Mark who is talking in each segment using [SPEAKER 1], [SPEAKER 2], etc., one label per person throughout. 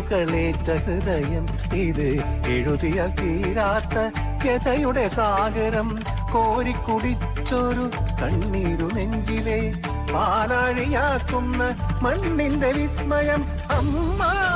[SPEAKER 1] ഏഴുമുറിവുകളേറ്റ ഹൃദയം ഇത് എഴുതിയാൽ തീരാത്ത വ്യതയുടെ സാഗരം. കോരിക്കുടിച്ചൊരു കണ്ണീരു നെഞ്ചിലെ പാലാഴിയാക്കുന്ന മണ്ണിന്റെ വിസ്മയം. അമ്മ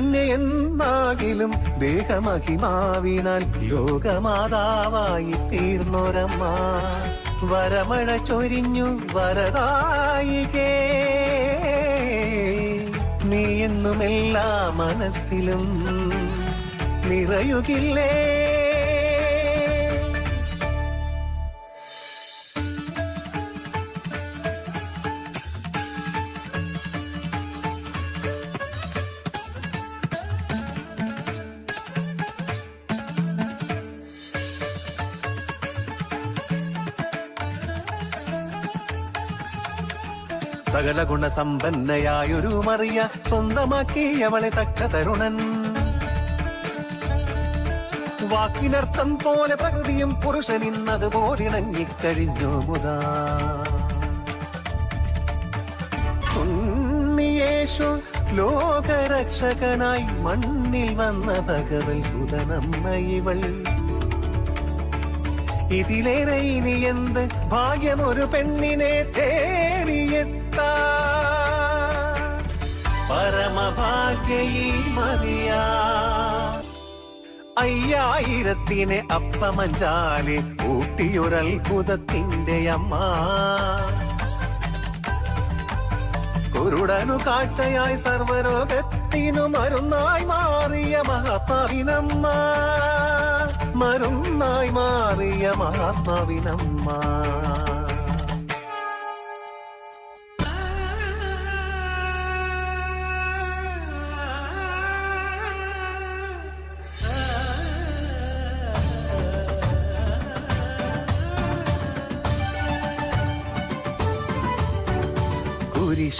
[SPEAKER 1] കന്യയെന്നാകിലും ദേഹമഹിമാവിനാൽ ലോകമാതാവായി തീർന്നൊരമ്മ വരമഴ ചൊരിഞ്ഞു വരതായികേ നീ എന്നുമെല്ലാ മനസ്സിലും നിറയുകില്ലേ? സകല ഗുണസമ്പന്നയായൊരു മറിയ സ്വന്തമാക്കി അവളെ തക്ക തരുണൻ. വാക്കിനർത്ഥം പോലെ പ്രകൃതിയും പുരുഷൻ ഇന്നതുപോലിണങ്ങിക്കഴിഞ്ഞു മുതാ. ഉണ്ണിയേശു ലോകരക്ഷകനായി മണ്ണിൽ വന്ന ഭഗവൽ സുതനമ്മ ഇവൾ ഇതിലേറെ ഇനി എന്ത്? ഭാഗ്യമൊരു പെണ്ണിനെ തേടിയെത്താ പരമഭാഗ്യയി മതിയാ. അയ്യായിരത്തിനെ അപ്പമഞ്ചാലെ ഊട്ടിയൊരത്ഭുതത്തിന്റെ അമ്മ. കുരുടനു കാഴ്ചയായി സർവരോഗത്തിനു മരുന്നായി മാറിയ മഹാത്മാവിനമ്മ. മരുന്നായി മാറിയ മഹാത്മാവിനമ്മ.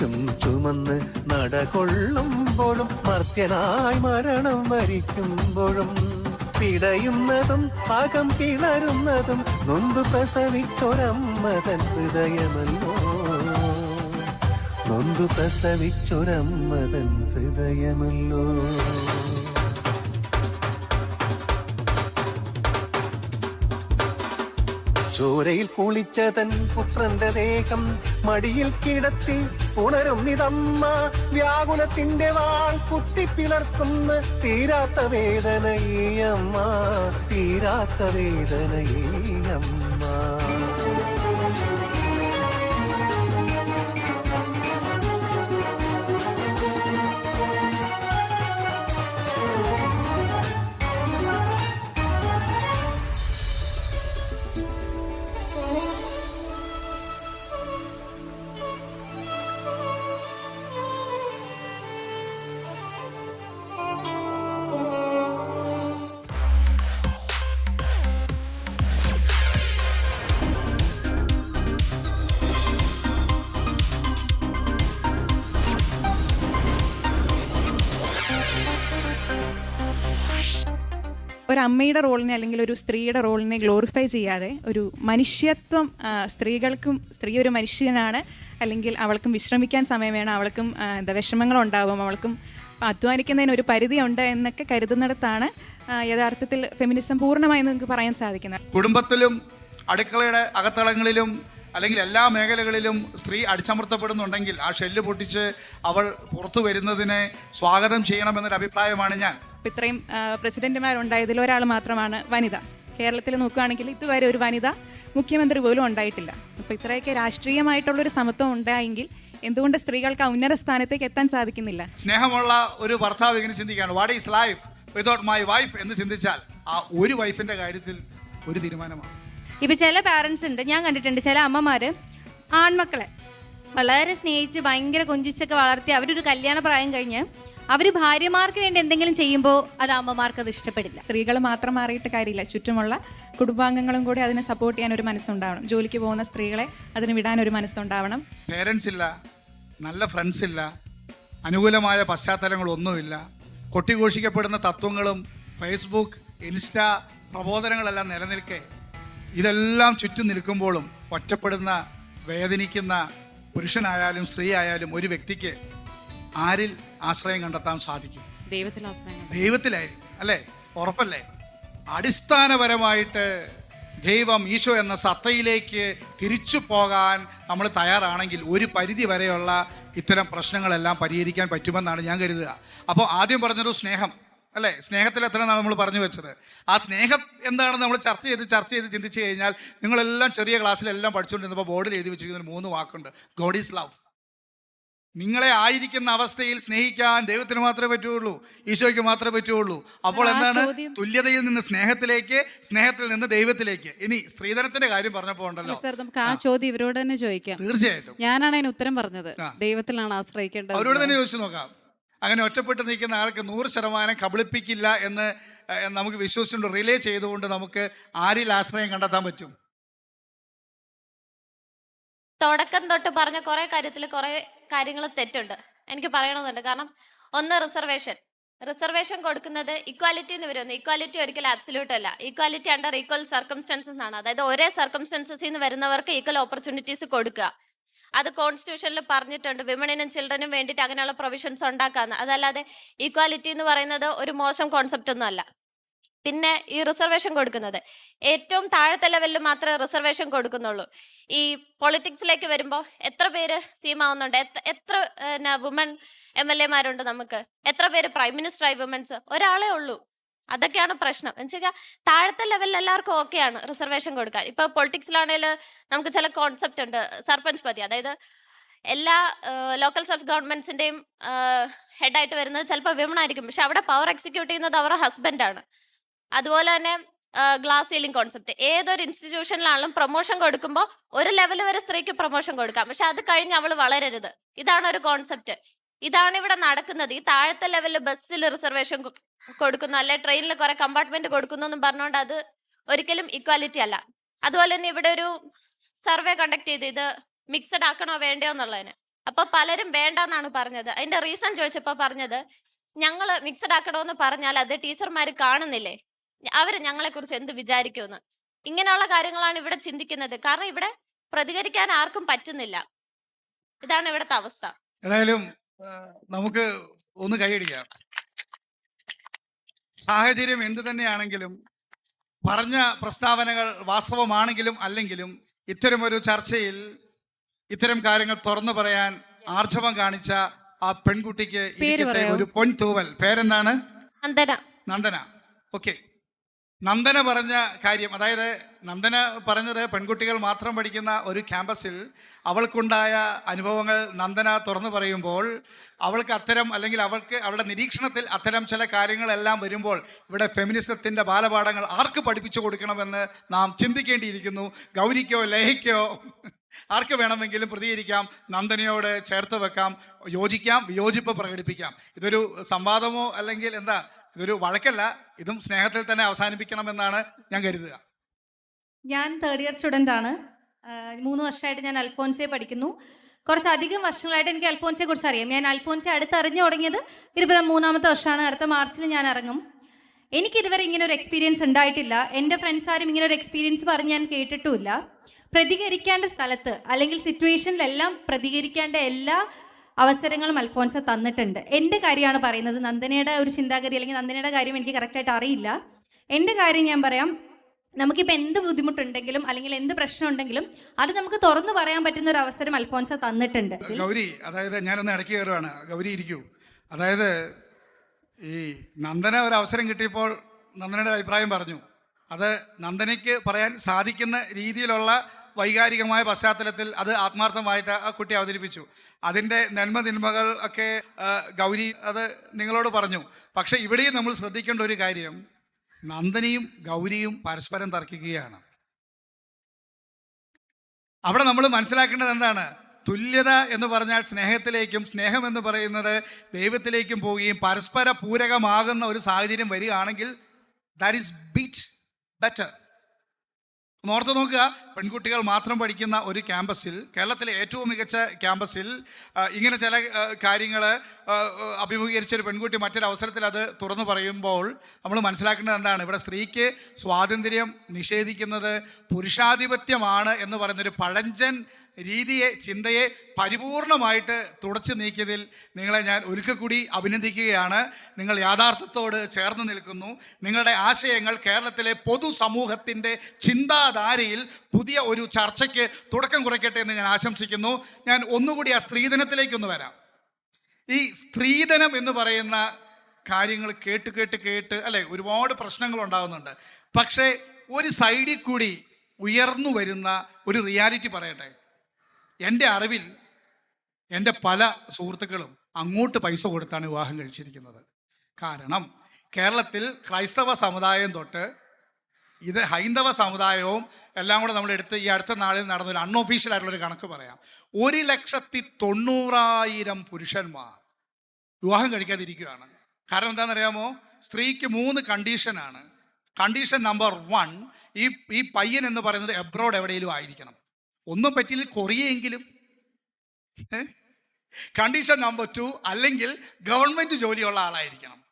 [SPEAKER 1] കുരിശും ചുമന്ന് നടകൊള്ളുമ്പോഴും മർത്യനായി മരണം വരിക്കുമ്പോഴും പിടയുന്നതും പാകം പിളരുന്നതും നൊന്തു പ്രസവിച്ചൊരമ്മതൻ ഹൃദയമല്ലോ. നൊന്തു പ്രസവിച്ചൊരമ്മതൻ ഹൃദയമല്ലോ. ചോരയിൽ കുളിച്ചതൻ പുത്രന്റെ ദേഹം മടിയിൽ കിടത്തി ഉണരും നിതമ്മ വ്യാകുലത്തിന്റെ വാൾ കുത്തിപ്പിളർക്കുന്ന തീരാത്ത വേദനയമ്മ തീരാത്ത വേദനയമ്മ
[SPEAKER 2] ഒരു അമ്മയുടെ റോളിനെ അല്ലെങ്കിൽ ഒരു സ്ത്രീയുടെ റോളിനെ ഗ്ലോറിഫൈ ചെയ്യാതെ ഒരു മനുഷ്യത്വം സ്ത്രീകൾക്കും സ്ത്രീ ഒരു മനുഷ്യനാണ് അല്ലെങ്കിൽ അവൾക്കും വിശ്രമിക്കാൻ സമയം വേണം അവൾക്കും എന്താ വിഷമങ്ങളുണ്ടാവും അവൾക്കും അധ്വാനിക്കുന്നതിന് ഒരു പരിധിയുണ്ട് എന്നൊക്കെ കരുതുന്നിടത്താണ് യഥാർത്ഥത്തിൽ ഫെമിനിസം പൂർണമായി നമുക്ക് പറയാൻ സാധിക്കുന്നത്.
[SPEAKER 3] കുടുംബത്തിലും അടുക്കളയുടെ അകത്തളങ്ങളിലും അല്ലെങ്കിൽ എല്ലാ മേഖലകളിലും സ്ത്രീ അടിച്ചമർത്തപ്പെടുന്നുണ്ടെങ്കിൽ ആ ഷെല്ല് പൊട്ടിച്ച് അവൾ പുറത്തു വരുന്നതിനെ സ്വാഗതം ചെയ്യണമെന്നൊരു അഭിപ്രായമാണ് ഞാൻ.
[SPEAKER 2] അപ്പോൾ ഇത്രയും പ്രസിഡന്റുമാരുണ്ടായതിൽ ഒരാൾ മാത്രമാണ് വനിത. കേരളത്തിൽ നോക്കുകയാണെങ്കിൽ ഇതുവരെ ഒരു വനിത മുഖ്യമന്ത്രി പോലും ഉണ്ടായിട്ടില്ല. അപ്പോൾ ഇത്രയൊക്കെ രാഷ്ട്രീയമായിട്ടുള്ളൊരു സമത്വം ഉണ്ടായെങ്കിൽ എന്തുകൊണ്ട് സ്ത്രീകൾക്ക് ഉന്നത സ്ഥാനത്തേക്ക് എത്താൻ സാധിക്കുന്നില്ല?
[SPEAKER 3] സ്നേഹമുള്ള ഒരു ഭർത്താവ് ഇങ്ങനെ ചിന്തിക്കുകയാണ്. What is life without my wife എന്ന് ചിന്തിച്ചാൽ ആ ഒരു വൈഫിന്റെ കാര്യത്തിൽ ഒരു തീരുമാനമാണ്.
[SPEAKER 4] ഇപ്പൊ ചില പാരന്റ്സ് ഉണ്ട് ഞാൻ കണ്ടിട്ടുണ്ട് ചില അമ്മമാര് ആൺമക്കളെ വളരെ സ്നേഹിച്ച് ഭയങ്കര കൊഞ്ചിച്ചൊക്കെ വളർത്തി അവരൊരു കല്യാണ പ്രായം കഴിഞ്ഞ് അവർ ഭാര്യമാർക്ക് വേണ്ടി എന്തെങ്കിലും ചെയ്യുമ്പോൾ അത് അമ്മമാർക്ക് അത് ഇഷ്ടപ്പെടില്ല.
[SPEAKER 2] സ്ത്രീകൾ മാത്രം മാറിയിട്ട് കാര്യമില്ല. ചുറ്റുമുള്ള കുടുംബാംഗങ്ങളും കൂടി അതിനെ സപ്പോർട്ട് ചെയ്യാൻ ഒരു മനസ്സുണ്ടാവണം. ജോലിക്ക് പോകുന്ന സ്ത്രീകളെ അതിന് വിടാൻ ഒരു മനസ്സുണ്ടാവണം.
[SPEAKER 3] പേരൻസ് ഇല്ല നല്ല ഫ്രണ്ട്സ് ഇല്ല അനുകൂലമായ പശ്ചാത്തലങ്ങളൊന്നുമില്ല. കൊട്ടിഘോഷിക്കപ്പെടുന്ന തത്വങ്ങളും ഫേസ്ബുക്ക് ഇൻസ്റ്റ പ്രബോധനങ്ങളെല്ലാം നിലനിൽക്കെ ഇതെല്ലാം ചുറ്റും നിൽക്കുമ്പോഴും ഒറ്റപ്പെടുന്ന വേദനിക്കുന്ന പുരുഷനായാലും സ്ത്രീ ആയാലും ഒരു വ്യക്തിക്ക് ആരിൽ ആശ്രയം കണ്ടെത്താൻ സാധിക്കും.
[SPEAKER 5] ദൈവത്തിൽ
[SPEAKER 3] ദൈവത്തിലായിരിക്കും അല്ലേ? ഉറപ്പല്ലേ? അടിസ്ഥാനപരമായിട്ട് ദൈവം ഈശോ എന്ന സത്തയിലേക്ക് തിരിച്ചു പോകാൻ നമ്മൾ തയ്യാറാണെങ്കിൽ ഒരു പരിധി വരെയുള്ള ഇത്തരം പ്രശ്നങ്ങളെല്ലാം പരിഹരിക്കാൻ പറ്റുമെന്നാണ് ഞാൻ കരുതുക. അപ്പോൾ ആദ്യം പറഞ്ഞൊരു സ്നേഹം അല്ലേ? സ്നേഹത്തിൽ എത്രയാണ് നമ്മൾ പറഞ്ഞു വെച്ചത്? ആ സ്നേഹം എന്താണെന്ന് നമ്മൾ ചർച്ച ചെയ്ത് ചർച്ച ചെയ്ത് ചിന്തിച്ചു കഴിഞ്ഞാൽ നിങ്ങളെല്ലാം ചെറിയ ക്ലാസ്സിലെല്ലാം പഠിച്ചുകൊണ്ടിരുന്നപ്പോൾ ബോർഡിൽ എഴുതി വെച്ചിരിക്കുന്ന ഒരു മൂന്ന് വാക്കുണ്ട്. ഗോഡ് ഈസ് ലവ് നിങ്ങളെ ആയിരിക്കുന്ന അവസ്ഥയിൽ സ്നേഹിക്കാൻ ദൈവത്തിന് മാത്രമേ പറ്റുള്ളൂ ഈശോയ്ക്ക് മാത്രമേ പറ്റുള്ളൂ അപ്പോൾ എന്താണ്? തുല്യതയിൽ നിന്ന് സ്നേഹത്തിലേക്ക് സ്നേഹത്തിൽ നിന്ന് ദൈവത്തിലേക്ക്. ഇനി സ്ത്രീധനത്തിന്റെ കാര്യം പറഞ്ഞപ്പോൾ ഉണ്ടല്ലോ.
[SPEAKER 5] സർ നമുക്ക് ആ ചോദ്യം ഇവരോട് തന്നെ ചോദിക്കാം.
[SPEAKER 3] തീർച്ചയായിട്ടും.
[SPEAKER 5] ഞാനാണ് അതിന് ഉത്തരം പറഞ്ഞത്. ദൈവത്തിലാണ് ആശ്രയിക്കേണ്ടത്
[SPEAKER 3] അവരോട് തന്നെ ചോദിച്ചു നോക്കാം. അങ്ങനെ ഒറ്റപ്പെട്ട് നിൽക്കുന്ന ആൾക്ക് നൂറ് ശതമാനം കബളിപ്പിക്കില്ല എന്ന് നമുക്ക് വിശ്വസിച്ചുകൊണ്ട് റിലേ ചെയ്തുകൊണ്ട് നമുക്ക് ആരിൽ ആശ്രയം കണ്ടെത്താൻ പറ്റും?
[SPEAKER 6] തുടക്കം തൊട്ട് പറഞ്ഞ കുറെ കാര്യത്തിൽ കുറെ കാര്യങ്ങൾ തെറ്റുണ്ട്. എനിക്ക് പറയണമെന്നുണ്ട് കാരണം ഒന്ന് റിസർവേഷൻ റിസർവേഷൻ കൊടുക്കുന്നത് ഇക്വാലിറ്റി എന്ന് വരുന്നത് ഇക്വാലിറ്റി ഒരിക്കലും അബ്സല്യൂട്ട് അല്ല. ഇക്വാലിറ്റി അണ്ടർ ഈക്വൽ സർക്കംസ്റ്റൻസസ് ആണ് അതായത് ഒരേ സർക്കംസ്റ്റൻസസിൽ നിന്ന് വരുന്നവർക്ക് ഈക്വൽ ഓപ്പർച്യൂണിറ്റീസ് കൊടുക്കുക. അത് കോൺസ്റ്റിറ്റ്യൂഷനിൽ പറഞ്ഞിട്ടുണ്ട്. വിമണിനും ചിൽഡ്രനും വേണ്ടിയിട്ട് അങ്ങനെയുള്ള പ്രൊവിഷൻസ് ഉണ്ടാക്കാന്ന്. അതല്ലാതെ ഈക്വാലിറ്റി എന്ന് പറയുന്നത് ഒരു മോശം കോൺസെപ്റ്റ് ഒന്നും അല്ല. പിന്നെ ഈ റിസർവേഷൻ കൊടുക്കുന്നത്. ഏറ്റവും താഴത്തെ ലെവലിൽ മാത്രമേ റിസർവേഷൻ കൊടുക്കുന്നുള്ളൂ. ഈ പൊളിറ്റിക്സിലേക്ക് വരുമ്പോൾ എത്ര പേര് സീമാവുന്നുണ്ട് എത്ര- വുമൺ എം എൽ എമാരുണ്ട് നമുക്ക്? എത്ര പേര് പ്രൈം മിനിസ്റ്റർ ആയി വുമൻസ് ഒരാളേ ഉള്ളൂ. അതൊക്കെയാണ് പ്രശ്നം. എന്ന് വെച്ചാൽ താഴത്തെ ലെവലിൽ എല്ലാവർക്കും ഓക്കെയാണ് റിസർവേഷൻ കൊടുക്കാൻ. ഇപ്പൊ പൊളിറ്റിക്സിലാണെങ്കിൽ നമുക്ക് ചില കോൺസെപ്റ്റ് ഉണ്ട്. സർപഞ്ച് പതി അതായത് എല്ലാ ലോക്കൽ സെൽഫ് ഗവൺമെന്റ്സിന്റെയും ഹെഡായിട്ട് വരുന്നത് ചിലപ്പോൾ വിമൺ ആയിരിക്കും. പക്ഷെ അവിടെ പവർ എക്സിക്യൂട്ട് ചെയ്യുന്നത് അവരുടെ ഹസ്ബൻഡാണ് അതുപോലെ തന്നെ ഗ്ലാസ് സീലിംഗ് കോൺസെപ്റ്റ് ഏതൊരു ഇൻസ്റ്റിറ്റ്യൂഷനിലാണെങ്കിലും പ്രൊമോഷൻ കൊടുക്കുമ്പോൾ ഒരു ലെവൽ വരെ സ്ത്രീക്ക് പ്രൊമോഷൻ കൊടുക്കാം. പക്ഷെ അത് കഴിഞ്ഞ് അവൾ വളരരുത്. ഇതാണ് ഒരു കോൺസെപ്റ്റ് ഇതാണ് ഇവിടെ നടക്കുന്നത്. ഈ താഴത്തെ ലെവലിൽ ബസ്സിൽ റിസർവേഷൻ കൊടുക്കുന്നു. അല്ലെ ട്രെയിനിൽ കുറെ കമ്പാർട്ട്മെന്റ് കൊടുക്കുന്നു എന്നും പറഞ്ഞുകൊണ്ട് അത് ഒരിക്കലും ഇക്വാലിറ്റി അല്ല. അതുപോലെ തന്നെ ഇവിടെ ഒരു സർവേ കണ്ടക്ട് ചെയ്ത്. ഇത് മിക്സഡ് ആക്കണോ വേണ്ടയോ എന്നുള്ളതിന്. അപ്പൊ പലരും വേണ്ടെന്നാണ് പറഞ്ഞത്. അതിന്റെ റീസൺ ചോദിച്ചപ്പോ പറഞ്ഞത് ഞങ്ങൾ മിക്സഡ് ആക്കണമെന്ന് പറഞ്ഞാൽ അത് ടീച്ചർമാർ കാണുന്നില്ലേ? അവർ ഞങ്ങളെ കുറിച്ച് എന്ത് വിചാരിക്കുമെന്ന്. ഇങ്ങനെയുള്ള കാര്യങ്ങളാണ് ഇവിടെ ചിന്തിക്കുന്നത്. കാരണം ഇവിടെ പ്രതികരിക്കാൻ ആർക്കും പറ്റുന്നില്ല. ഇതാണ് ഇവിടുത്തെ അവസ്ഥ.
[SPEAKER 3] ഏതായാലും നമുക്ക് ഒന്ന് കൈയടിക്കാം. സാഹചര്യം എന്ത് തന്നെയാണെങ്കിലും പറഞ്ഞ പ്രസ്താവനകൾ വാസ്തവമാണെങ്കിലും അല്ലെങ്കിലും ഒരു ചർച്ചയിൽ ഇത്തരം കാര്യങ്ങൾ തുറന്നു പറയാൻ ആർജവം കാണിച്ച ആ പെൺകുട്ടിക്ക് ഒരു
[SPEAKER 5] പൊൻ
[SPEAKER 3] തൂവൽ പൊൻതൂവൽ. പേരെന്താണ്?
[SPEAKER 6] നന്ദന.
[SPEAKER 3] നന്ദന. ഓക്കെ. നന്ദന പറഞ്ഞ കാര്യം അതായത് നന്ദന പറഞ്ഞത് പെൺകുട്ടികൾ മാത്രം പഠിക്കുന്ന ഒരു ക്യാമ്പസിൽ അവൾക്കുണ്ടായ അനുഭവങ്ങൾ നന്ദന തുറന്നു പറയുമ്പോൾ അവൾക്ക് അത്തരം അല്ലെങ്കിൽ അവൾക്ക് അവളുടെ നിരീക്ഷണത്തിൽ അത്തരം ചില കാര്യങ്ങളെല്ലാം വരുമ്പോൾ ഇവിടെ ഫെമിനിസത്തിന്റെ ബാലപാഠങ്ങൾ ആർക്ക് പഠിപ്പിച്ചു കൊടുക്കണമെന്ന് നാം ചിന്തിക്കേണ്ടിയിരിക്കുന്നു. ഗൗരിക്കോ ലേഹിക്കോ ആർക്ക് വേണമെങ്കിലും പ്രതികരിക്കാം. നന്ദനയോട് ചേർത്ത് വെക്കാം. യോജിക്കാം വിയോജിപ്പ് പ്രകടിപ്പിക്കാം. ഇതൊരു സംവാദമോ അല്ലെങ്കിൽ എന്താ ഇതൊരു വഴക്കല്ല ഇതും സ്നേഹത്തിൽ തന്നെ അവസാനിപ്പിക്കണം എന്നാണ് ഞാൻ കരുതുക.
[SPEAKER 4] ഞാൻ തേർഡ് ഇയർ സ്റ്റുഡന്റ് ആണ്. മൂന്ന് വർഷമായിട്ട് ഞാൻ അൽഫോൻസെ പഠിക്കുന്നു. കുറച്ചധികം വർഷങ്ങളായിട്ട് എനിക്ക് അൽഫോൻസെ കുറിച്ച് അറിയാം. ഞാൻ അൽഫോൻസെ അടുത്ത് അറിഞ്ഞു തുടങ്ങിയത് ഇരുപതാം മൂന്നാമത്തെ വർഷമാണ്. അടുത്ത മാർച്ചിൽ ഞാൻ ഇറങ്ങും. എനിക്ക് ഇതുവരെ ഇങ്ങനെ ഒരു എക്സ്പീരിയൻസ് ഉണ്ടായിട്ടില്ല. എന്റെ ഫ്രണ്ട്സ് ആരും ഇങ്ങനെ ഒരു എക്സ്പീരിയൻസ് പറഞ്ഞ് ഞാൻ കേട്ടിട്ടുമില്ല. പ്രതികരിക്കേണ്ട സ്ഥലത്ത് അല്ലെങ്കിൽ സിറ്റുവേഷനിലെല്ലാം പ്രതികരിക്കേണ്ട എല്ലാ അവസരങ്ങളും അൽഫോൻസ തന്നിട്ടുണ്ട്. എന്റെ കാര്യമാണ് പറയുന്നത്. നന്ദനയുടെ ഒരു ചിന്താഗതി അല്ലെങ്കിൽ നന്ദനയുടെ കാര്യം എനിക്ക് കറക്റ്റായിട്ട് അറിയില്ല. എന്റെ കാര്യം ഞാൻ പറയാം. നമുക്കിപ്പോൾ എന്ത് ബുദ്ധിമുട്ടുണ്ടെങ്കിലും അല്ലെങ്കിൽ എന്ത് പ്രശ്നം ഉണ്ടെങ്കിലും അത് നമുക്ക് തുറന്നു പറയാൻ പറ്റുന്ന ഒരു അവസരം അൽഫോൻസ തന്നിട്ടുണ്ട്.
[SPEAKER 3] ഗൗരി അതായത് ഞാനൊന്ന് ഇടയ്ക്ക് കയറുകയാണ് ഗൗരി ഇരിക്കൂ. അതായത് ഈ നന്ദന ഒരു അവസരം കിട്ടിയപ്പോൾ നന്ദനയുടെ അഭിപ്രായം പറഞ്ഞു. അത് നന്ദനയ്ക്ക് പറയാൻ സാധിക്കുന്ന രീതിയിലുള്ള വൈകാരികമായ പശ്ചാത്തലത്തിൽ അത് ആത്മാർത്ഥമായിട്ട് ആ കുട്ടി അവതരിപ്പിച്ചു. അതിന്റെ നന്മ തിന്മകൾ ഒക്കെ ഗൗരി അത് നിങ്ങളോട് പറഞ്ഞു. പക്ഷെ ഇവിടെയും നമ്മൾ ശ്രദ്ധിക്കേണ്ട ഒരു കാര്യം നന്ദനിയും ഗൗരിയും പരസ്പരം തർക്കിക്കുകയാണ്. അവിടെ നമ്മൾ മനസ്സിലാക്കേണ്ടത് എന്താണ്? തുല്യത എന്ന് പറഞ്ഞാൽ സ്നേഹത്തിലേക്കും സ്നേഹം എന്ന് പറയുന്നത് ദൈവത്തിലേക്കും പോവുകയും പരസ്പര പൂരകമാകുന്ന ഒരു സാഹചര്യം വരികയാണെങ്കിൽ ദാറ്റ് ഈസ് ബീറ്റ് ബെറ്റർ ഓർത്ത് നോക്കുക പെൺകുട്ടികൾ മാത്രം പഠിക്കുന്ന ഒരു ക്യാമ്പസിൽ കേരളത്തിലെ ഏറ്റവും മികച്ച ക്യാമ്പസിൽ ഇങ്ങനെ ചില കാര്യങ്ങൾ അഭിമുഖീകരിച്ച ഒരു പെൺകുട്ടി മറ്റൊരു അവസരത്തിൽ അത് തുറന്നു പറയുമ്പോൾ നമ്മൾ മനസ്സിലാക്കേണ്ടത് എന്താണ്? ഇവിടെ സ്ത്രീക്ക് സ്വാതന്ത്ര്യം നിഷേധിക്കുന്നത് പുരുഷാധിപത്യമാണ് എന്ന് പറയുന്നൊരു പഴഞ്ചൻ രീതിയെ ചിന്തയെ പരിപൂർണമായിട്ട് തുടച്ചു നീക്കിയതിൽ നിങ്ങളെ ഞാൻ ഒരിക്കൽ കൂടി അഭിനന്ദിക്കുകയാണ്. നിങ്ങൾ യാഥാർത്ഥ്യത്തോട് ചേർന്ന് നിൽക്കുന്നു. നിങ്ങളുടെ ആശയങ്ങൾ കേരളത്തിലെ പൊതുസമൂഹത്തിന്റെ ചിന്താധാരയിൽ പുതിയ ഒരു ചർച്ചയ്ക്ക് തുടക്കം കുറിക്കട്ടെ എന്ന് ഞാൻ ആശംസിക്കുന്നു. ഞാൻ ഒന്നുകൂടി ആ സ്ത്രീധനത്തിലേക്കൊന്ന് വരാം. ഈ സ്ത്രീധനം എന്ന് പറയുന്ന കാര്യങ്ങൾ കേട്ട് കേട്ട് കേട്ട് അല്ലെ ഒരുപാട് പ്രശ്നങ്ങൾ ഉണ്ടാകുന്നുണ്ട്. പക്ഷേ ഒരു സൈഡിൽ കൂടി ഉയർന്നു വരുന്ന ഒരു റിയാലിറ്റി പറയട്ടെ. എന്റെ അറിവിൽ എന്റെ പല സുഹൃത്തുക്കളും അങ്ങോട്ട് പൈസ കൊടുത്താണ് വിവാഹം കഴിച്ചിരിക്കുന്നത്. കാരണം കേരളത്തിൽ ക്രൈസ്തവ സമുദായം തൊട്ട് ഇത് ഹൈന്ദവ സമുദായവും എല്ലാം കൂടെ നമ്മൾ എടുത്ത് ഈ അടുത്ത നാളിൽ നടന്ന ഒരു അൺഒഫീഷ്യൽ ആയിട്ടുള്ള ഒരു കണക്ക് പറയാം. ഒരു ലക്ഷത്തി തൊണ്ണൂറായിരം പുരുഷന്മാർ വിവാഹം കഴിക്കാതിരിക്കുകയാണ്. കാരണം എന്താണെന്നറിയാമോ? സ്ത്രീക്ക് മൂന്ന് കണ്ടീഷനാണ് കണ്ടീഷൻ നമ്പർ വൺ ഈ ഈ പയ്യൻ എന്ന് പറയുന്നത് എബ്രോഡ് എവിടെയെങ്കിലും ആയിരിക്കണം. ഒന്നും പറ്റിയില്ല കൊറിയെങ്കിലും കണ്ടീഷൻ നമ്പർ ടു അല്ലെങ്കിൽ ഗവൺമെന്റ് ജോലിയുള്ള ആളായിരിക്കണം.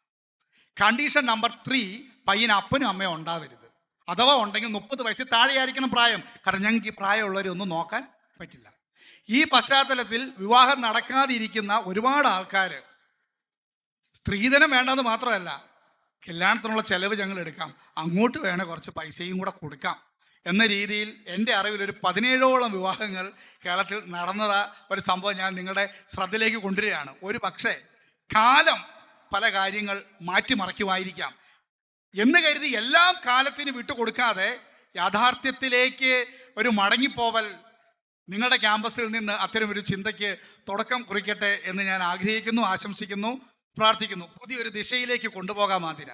[SPEAKER 3] കണ്ടീഷൻ നമ്പർ ത്രീ പയ്യൻ അപ്പനും അമ്മയും ഉണ്ടാവരുത്. അഥവാ ഉണ്ടെങ്കിൽ മുപ്പത് വയസ്സിൽ താഴെയായിരിക്കണം പ്രായം. കാരണം ഞങ്ങൾക്ക് ഈ പ്രായമുള്ളവരെ ഒന്നും നോക്കാൻ പറ്റില്ല. ഈ പശ്ചാത്തലത്തിൽ വിവാഹം നടക്കാതിരിക്കുന്ന ഒരുപാട് ആൾക്കാർ സ്ത്രീധനം വേണ്ടെന്ന് മാത്രമല്ല കല്യാണത്തിനുള്ള ചെലവ് ഞങ്ങൾ എടുക്കാം. അങ്ങോട്ട് വേണേൽ കുറച്ച് പൈസയും കൂടെ കൊടുക്കാം. എന്ന രീതിയിൽ എന്റെ അറിവിൽ ഒരു പതിനേഴോളം വിവാഹങ്ങൾ കേരളത്തിൽ നടന്നതാ ഒരു സംഭവം ഞാൻ നിങ്ങളുടെ ശ്രദ്ധയിലേക്ക് കൊണ്ടുവരികയാണ്. ഒരു പക്ഷേ കാലം പല കാര്യങ്ങൾ മാറ്റിമറിക്കുമായിരിക്കാം. എന്ന് കരുതി എല്ലാം കാലത്തിന് വിട്ടുകൊടുക്കാതെ യാഥാർത്ഥ്യത്തിലേക്ക് ഒരു മടങ്ങിപ്പോവൽ നിങ്ങളുടെ ക്യാമ്പസിൽ നിന്ന് അത്തരമൊരു ചിന്തയ്ക്ക് തുടക്കം കുറിക്കട്ടെ എന്ന് ഞാൻ ആഗ്രഹിക്കുന്നു ആശംസിക്കുന്നു പ്രാർത്ഥിക്കുന്നു. പുതിയൊരു ദിശയിലേക്ക് കൊണ്ടുപോകാൻ മാതിര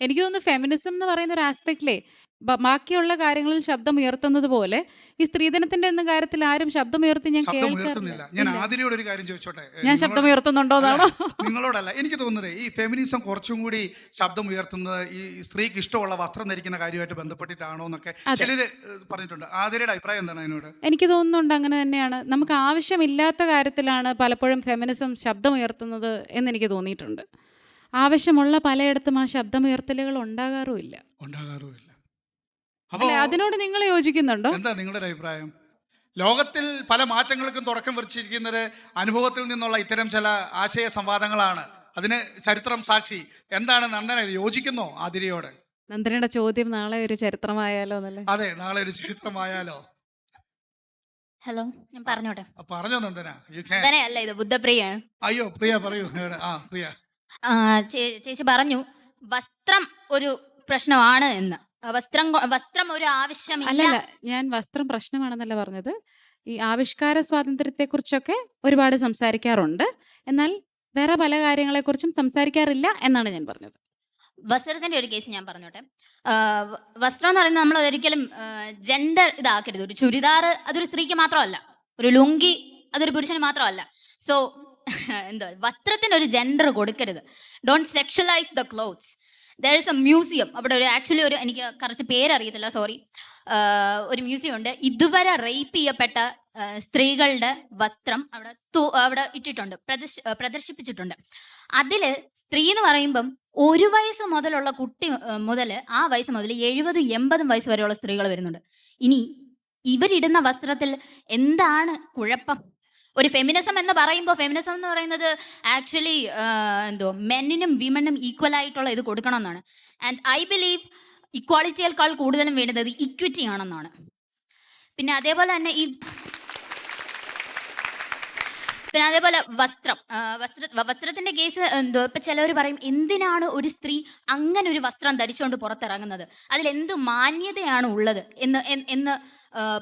[SPEAKER 5] എനിക്ക് തോന്നുന്നു ഫെമിനിസം എന്ന് പറയുന്ന ഒരു ആസ്പെക്റ്റിലെ ബാക്കിയുള്ള കാര്യങ്ങളിൽ ശബ്ദം ഉയർത്തുന്നത് പോലെ ഈ സ്ത്രീധനത്തിന്റെ എന്ന കാര്യത്തിൽ ആരും ശബ്ദം ഉയർത്തി ഞാൻ കേൾക്കുന്നില്ല
[SPEAKER 3] ഞാൻ. ആതിരയോട് ഒരു കാര്യം ചോദിച്ചോട്ടെ?
[SPEAKER 5] ഞാൻ ശബ്ദം ഉയർത്തുന്നുണ്ടോ എന്നാണോ?
[SPEAKER 3] നിങ്ങളോടല്ല. എനിക്ക് തോന്നുന്നത് ഈ ഫെമിനിസം കുറച്ചും കൂടി ശബ്ദം ഉയർത്തുന്നത് ഈ സ്ത്രീക്ക് ഇഷ്ടമുള്ള വസ്ത്രം ധരിക്കുന്ന കാര്യമായിട്ട് ബന്ധപ്പെട്ടിട്ടാണോ എന്നൊക്കെ. ചിലര് പറഞ്ഞിട്ടുണ്ട്. ആതിരയുടെ അഭിപ്രായം എന്താണ് അതിനോട്?
[SPEAKER 5] എനിക്ക് തോന്നുന്നുണ്ട് അങ്ങനെ തന്നെയാണ്. നമുക്ക് ആവശ്യമില്ലാത്ത കാര്യത്തിലാണ് പലപ്പോഴും ഫെമിനിസം ശബ്ദം ഉയർത്തുന്നത് എന്ന് എനിക്ക് തോന്നിയിട്ടുണ്ട്. ആവശ്യമുള്ള പലയിടത്തും ആ ശബ്ദമുയർത്തലുകൾ ഉണ്ടാകാറുമില്ല.
[SPEAKER 3] ഉണ്ടാകാറുമില്ല. അപ്പോൾ
[SPEAKER 5] അതിനോട് നിങ്ങൾ യോജിക്കുന്നുണ്ടോ?
[SPEAKER 3] എന്താ നിങ്ങളുടെ അഭിപ്രായം? ലോകത്തിൽ പല മാറ്റങ്ങൾക്കും തുടക്കം കുറിച്ചിരിക്കുന്നത് അനുഭവത്തിൽ നിന്നുള്ള ഇത്തരം ചില ആശയ സംവാദങ്ങളാണ്. അതിന് ചരിത്രം സാക്ഷി. എന്താണ് നന്ദന? ഇത് യോജിക്കുന്നോ ആതിരയോട്?
[SPEAKER 5] നന്ദനയുടെ ചോദ്യം നാളെ ഒരു ചരിത്രമായാലോ എന്നല്ലേ?
[SPEAKER 3] അതെ നാളെ ഒരു ചരിത്രമായാലോ?
[SPEAKER 7] ഹലോ ഞാൻ പറഞ്ഞോട്ടെ.
[SPEAKER 3] പറഞ്ഞോ നന്ദന.
[SPEAKER 7] നന്ദനയല്ല ഇത് ബുദ്ധപ്രിയാണ്
[SPEAKER 3] അയ്യോ പ്രിയ പറയൂ. ആ പ്രിയ.
[SPEAKER 7] ആ, ചേച്ചി പറഞ്ഞു വസ്ത്രം ഒരു പ്രശ്നമാണ് എന്ന്. വസ്ത്രം കൊ- വസ്ത്രം ഒരു ആവശ്യമില്ല.
[SPEAKER 5] അല്ല ഞാൻ വസ്ത്രം പ്രശ്നമാണെന്നല്ല പറഞ്ഞത്. ഈ ആവിഷ്കാര സ്വാതന്ത്ര്യത്തെ കുറിച്ചൊക്കെ ഒരുപാട് സംസാരിക്കാറുണ്ട്. എന്നാൽ വേറെ പല കാര്യങ്ങളെക്കുറിച്ചും സംസാരിക്കാറില്ല എന്നാണ് ഞാൻ പറഞ്ഞത്.
[SPEAKER 7] വസ്ത്രത്തിന്റെ ഒരു കേസ് ഞാൻ പറഞ്ഞോട്ടെ. ആ, വ- വസ്ത്രം എന്ന് പറയുന്നത് നമ്മൾ ഒരിക്കലും ജെൻഡർ ഇതാക്കരുത്. ഒരു ചുരിദാർ അതൊരു സ്ത്രീക്ക് മാത്രമല്ല. ഒരു ലുങ്കി അതൊരു പുരുഷന് മാത്രമല്ല. സോ എന്തോ വസ്ത്രത്തിന് ഒരു ജെൻഡർ കൊടുക്കരുത്. Don't sexualise the clothes there is a museum അവിടെ ഒരു ആക്ച്വലി ഒരു എനിക്ക് കുറച്ച് പേരറിയത്തില്ല സോറി ഒരു മ്യൂസിയം ഉണ്ട്. ഇതുവരെ റേപ്പ് ചെയ്യപ്പെട്ട സ്ത്രീകളുടെ വസ്ത്രം അവിടെ അവിടെ ഇട്ടിട്ടുണ്ട്. പ്രദർശ പ്രദർശിപ്പിച്ചിട്ടുണ്ട്. അതിൽ സ്ത്രീ എന്ന് പറയുമ്പം ഒരു വയസ്സ് മുതലുള്ള കുട്ടി മുതൽ ആ വയസ്സ് മുതൽ എഴുപതും എൺപതും വയസ്സ് വരെയുള്ള സ്ത്രീകൾ വരുന്നുണ്ട്. ഇനി ഇവരിടുന്ന വസ്ത്രത്തിൽ എന്താണ് കുഴപ്പം? ഒരു ഫെമിനിസം എന്ന് പറയുമ്പോൾ ഫെമിനിസം എന്ന് പറയുന്നത് ആക്ച്വലി എന്തോ മെന്നിനും വിമനും ഈക്വൽ ആയിട്ടുള്ള ഇത് കൊടുക്കണം എന്നാണ് ആൻഡ് ഐ ബിലീവ് ഇക്വാളിറ്റിയേക്കാൾ കൂടുതലും വേണ്ടത് ഇക്വിറ്റി ആണെന്നാണ്. പിന്നെ അതേപോലെ തന്നെ ഈ പിന്നെ അതേപോലെ വസ്ത്രം. വസ്ത്ര വസ്ത്രത്തിന്റെ കേസ് എന്തോ ഇപ്പൊ ചിലവർ പറയും എന്തിനാണ് ഒരു സ്ത്രീ അങ്ങനെ ഒരു വസ്ത്രം ധരിച്ചുകൊണ്ട് പുറത്തിറങ്ങുന്നത്? അതിൽ എന്ത് മാന്യതയാണ് ഉള്ളത് എന്ന് എന്ന്